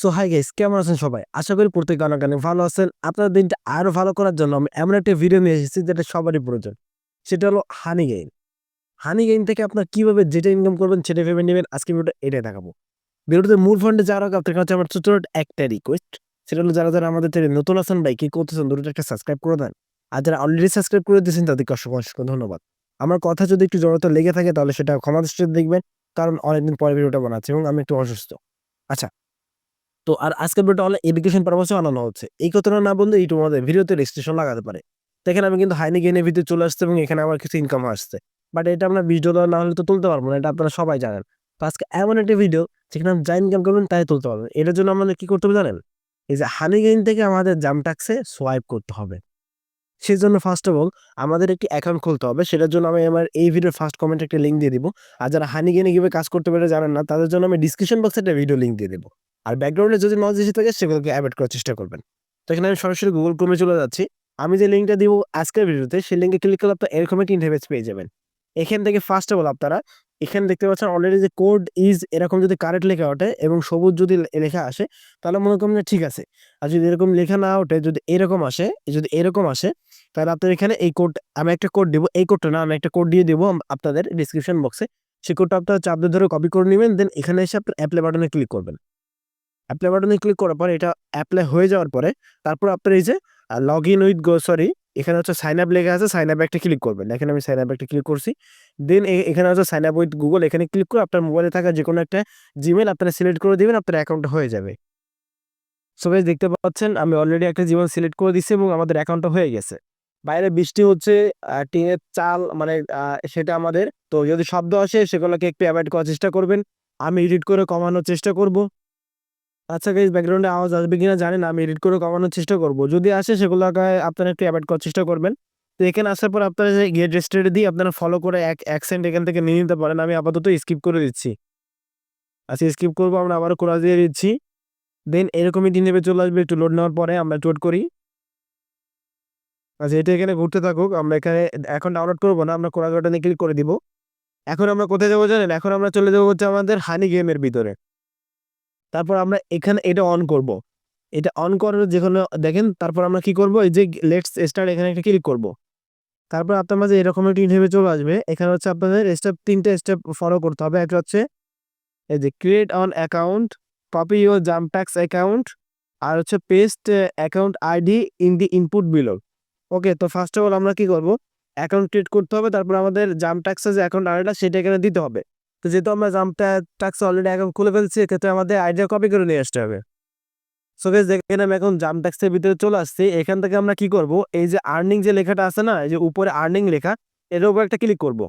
So hi guys কেমন আছেন সবাই? আশা করি প্রত্যেকে অনেক অনেক ভালো আছেন। আপনার দিনটা আরও ভালো করার জন্য আমি এমন একটা ভিডিও নিয়ে এসেছি যেটা সবারই প্রয়োজন। সেটা হলো হানি গেইন হানি গেইন থেকে আপনার কীভাবে যেটা ইনকাম করবেন সেটা ভেবে নেবেন। আজকে ভিডিওটা এটাই দেখাবো। ভিডিওতে মূল ফান্ডে যাওয়ার আগে আপনার কাছে আমার ছোট একটা রিকোয়েস্ট সেটা হলো যারা যারা আমাদের চ্যানেল নতুন আছেন ভাই কি করতেছেন দুটো একটা সাবস্ক্রাইব করে দেন। আর যারা অলরেডি সাবস্ক্রাইব করে দিয়েছেন, তাদেরকে অসংখ্য অসংখ্য ধন্যবাদ। আমার কথা যদি একটু জড়তা লেগে থাকে, তাহলে সেটা ক্ষমা দৃষ্টিতে দেখবেন। কারণ অনেকদিন পরে ভিডিওটা বানাচ্ছি এবং আমি একটু অসুস্থ। আচ্ছা তো আর আজকের ভিডিওটা হলো এডুকেশন পারপাসে বানানো হচ্ছে। এই কথাটা না বললে এইটু আমাদের ভিডিওতে রেজিস্ট্রেশন লাগাতে পারে। দেখেন আমি কিন্তু হাইনি গেনের ভিতরে চলে আসছে এবং এখানে আমার কিছু ইনকাম আসছে। বাট এটা আমরা বিশ ডলার না হলে তো তুলতে পারব না, এটা আপনারা সবাই জানেন। তো আজকে এমন একটা ভিডিও যেখানে যা ইনকাম করবেন তাই তুলতে পারবেন। এটার জন্য আমাদের কি করতে হবে জানেন? এই যে হানি গেইন থেকে আমাদের জাম ট্যাক্সে সোয়াইপ করতে হবে। সেই জন্য ফার্স্ট অফ অল আমাদের একটি অ্যাকাউন্ট খুলতে হবে। সেটার জন্য আমি আমার এই ভিডিওর ফার্স্ট কমেন্টে একটা লিঙ্ক দিয়ে দিব। আর যারা হানি গেনে কীভাবে কাজ করতে পারে জানেন না, তাদের জন্য আমি ডিসক্রিপশন বক্সে একটা ভিডিও লিঙ্ক দিয়ে দেবো। আর ব্যাকগ্রাউন্ডে যদি নজ এসে থাকে, সেগুলোকে অ্যাভয়েড করার চেষ্টা করবেন। তো এখানে আমি সরাসরি গুগল ক্রোমে চলে যাচ্ছি। আমি যে লিঙ্কটা দিব আজকের ভিডিওতে, সেই লিঙ্কে ক্লিক করলে আপনার এরকম একটা ইন্টারভেস পেয়ে যাবেন। এখান থেকে ফার্স্ট অফ অল আপনারা, এখানে দেখতে পাচ্ছেন অলরেডি যে কোড ইজ এরকম যদি কারেক্ট লেখা ওঠে এবং সবুজ যদি লেখা আসে, তাহলে মনে করুন যে ঠিক আছে। আর যদি এরকম লেখা না ওঠে, যদি এরকম আসে, যদি এরকম আসে, তাহলে আপনার এখানে এই কোড আমি একটা কোড দিব, এই কোডটা না, আমি একটা কোড দিয়ে দিব, আপনাদের ডিসক্রিপশন বক্সে সেই কোডটা আপনারা চাপ ধরে কপি করে নেবেন দেন এখানে এসে আপনার অ্যাপ্লাই বাটনে ক্লিক করবেন। অ্যাপ্লাই বাটনে ক্লিক করার পর এটা অ্যাপ্লাই হয়ে যাওয়ার পরে তারপর আপনার এই যে log in with go sorry এখানে হচ্ছে সাইন আপ লেখা আছে সাইন আপ একটা ক্লিক করবেন। এখানে আমি সাইন আপ একটা ক্লিক করছি। দেন এখানে হচ্ছে সাইন আপ উইথ গুগল এখানে ক্লিক করে আপনার মোবাইলে থাকা যে কোনো একটা জিমেল আপনারা সিলেক্ট করে দিবেন, আপনার অ্যাকাউন্টটা হয়ে যাবে। সবাই দেখতে পাচ্ছেন, আমি অলরেডি একটা জিমেল সিলেক্ট করে দিচ্ছি এবং আমাদের অ্যাকাউন্টটা হয়ে গেছে। বাইরে বৃষ্টি হচ্ছে টিনের চাল মানে সেটা আমাদের। তো যদি শব্দ আসে, সেগুলোকে একটু অ্যাভয়েড করার চেষ্টা করবেন। আমি এডিট করে কমানোর চেষ্টা করব। আচ্ছা গাইজ ব্যাকগ্রাউন্ডে আওয়াজ আসবে কিনা জানি না, আমি এডিট করে কমানোর চেষ্টা করব। যদি আসে সেগুলোকে আপনারা একটু অ্যাভয়েড করার চেষ্টা করবেন। তো এখানে আসার পর আপনারা যে গেট রেজিস্টার্ড দিয়ে আপনারা ফলো করে এক অ্যাকসেন্ট এখান থেকে নিয়ে নিতে পারেন। আমি আপাতত স্কিপ করে দিচ্ছি। আচ্ছা স্কিপ করব, আমরা আবারও কোরা দিয়ে দিচ্ছি। দেন এরকমই দিন নেবে চলে আসবে, একটু লোড নেওয়ার পরে আমরা লোড করি। আচ্ছা এটা এখানে ঘুরতে থাকুক, আমরা এখানে এখন ডাউনলোড করব না, আমরা কোরা বাটনে ক্লিক করে দিব। এখন আমরা কোথায় যাব জানেন? এখন আমরা চলে যাব হচ্ছে আমাদের হানি গেমের ভিতরে। তারপর আমরা এখানে এটা অন করব। এটা অন করার যেখানে দেখেন, তারপর আমরা কি করব? এই যে লেটস স্টার্ট এখানে একটা ক্লিক করব। তারপর আপনার মাঝে এরকম একটা ইন্টারভিউ চলে আসবে। এখানে হচ্ছে আপনাদের স্টেপ তিনটে স্টেপ ফলো করতে হবে। একটা হচ্ছে এই যে create on account copy your JumpTask account আর হচ্ছে paste account ID in the input below okay তো ফার্স্ট অফ অল আমরা কি করব? অ্যাকাউন্ট ক্রিয়েট করতে হবে। তারপর আমাদের জাম ট্যাক্সের যে অ্যাকাউন্ট আইডিটা সেটা এখানে দিতে হবে। তো যেহেতু আমরা জাম ট্যাক্স অলরেডি এখন খুলে ফেলছি, এক্ষেত্রে আমাদের আইডিয়া কপি করে নিয়ে আসতে হবে। সো গেস দেখেন আমি এখন জাম ট্যাক্সের ভিতরে চলে আসছি। এখান থেকে আমরা কি করব? এই যে আর্নিং যে লেখাটা আছে না, এই যে উপরে আর্নিং লেখা এটার উপর একটা ক্লিক করব।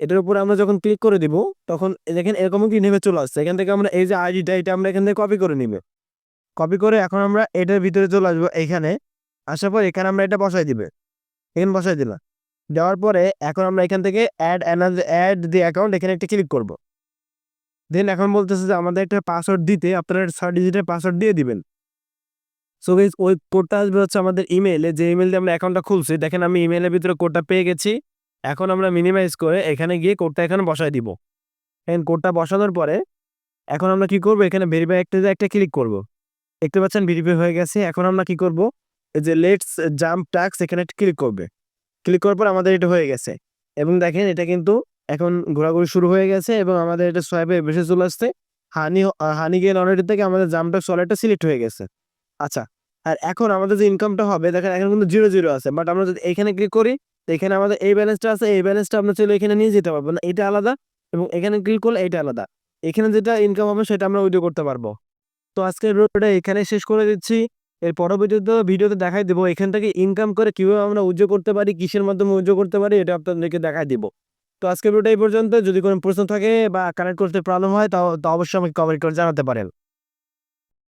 এটার উপরে আমরা যখন ক্লিক করে দিব, তখন দেখেন এরকম কি নেমে চলে আসছে। এখান থেকে আমরা এই যে আইডিটা এটা আমরা এখান থেকে কপি করে নিবে। কপি করে এখন আমরা এটার ভিতরে চলে আসব, এখানে। আসার পর এখানে আমরা এটা বসাই দিবে। এখানে বসাই দিলাম। দেওয়ার পরে এখন আমরা এখান থেকে অ্যাড অ্যাড দি অ্যাকাউন্ট এখানে একটা ক্লিক করব। দেন এখন বলতেছে যে আমাদের একটা পাসওয়ার্ড দিতে আপনারা ছয় ডিজিটের পাসওয়ার্ড দিয়ে দিবেন। সো গাইজ ওই কোডটা আসবে হচ্ছে আমাদের ইমেলে যে ইমেল দিয়ে আমরা অ্যাকাউন্টটা খুলছি, দেখেন আমি ইমেলের ভিতরে কোডটা পেয়ে গেছি। এখন আমরা মিনিমাইজ করে এখানে গিয়ে কোডটা এখানে বসাই দিব। এখন কোডটা বসানোর পরে এখন আমরা কি করব? এখানে ভেরিফাই একটা একটা ক্লিক করব। দেখতে পাচ্ছেন ভেরিফাই হয়ে গেছে। এখন আমরা কি করব? এই যে লেটস জাম্প ট্যাক্স এখানে ক্লিক করবে। ক্লিক করার পর আমাদের এটা হয়ে গেছে। এবং দেখেন এটা কিন্তু এখন ঘোরাঘুরি শুরু হয়ে গেছে এবং আমাদের এটা সোয়াইপে বেশি চলে আসছে। হানি হানি গেল অলরেডি থেকে আমাদের জাম্পটা সলেটটা সিলেক্ট হয়ে গেছে। আচ্ছা আর এখন আমাদের যে ইনকামটা হবে, দেখেন এখন কিন্তু জিরো জিরো আছে বাট আমরা যদি এখানে ক্লিক করি, এখানে আমাদের এই ব্যালেন্সটা আছে, এই ব্যালেন্সটা আমরা চলে এখানে নিয়ে যেতে পারব না, এটা আলাদা এবং এখানে ক্লিক করলে এটা আলাদা। এখানে যেটা ইনকাম হবে সেটা আমরা উইডিও করতে পারব। তো আজকের এখানে শেষ করে দিচ্ছি। এর পরবর্তীতে ভিডিওতে দেখাই দেবো, এখান থেকে ইনকাম করে কীভাবে আমরা উজ্জ্ব করতে পারি, কিসের মাধ্যমে উজ্জ্ব করতে পারি, এটা আপনাদেরকে দেখাই দেবো। তো আজকে ভিডিওটা এই পর্যন্ত, যদি কোনো প্রশ্ন থাকে বা কানেক্ট করতে প্রবলেম হয়, তাও অবশ্যই আমাকে কমেন্ট করে জানাতে পারেন।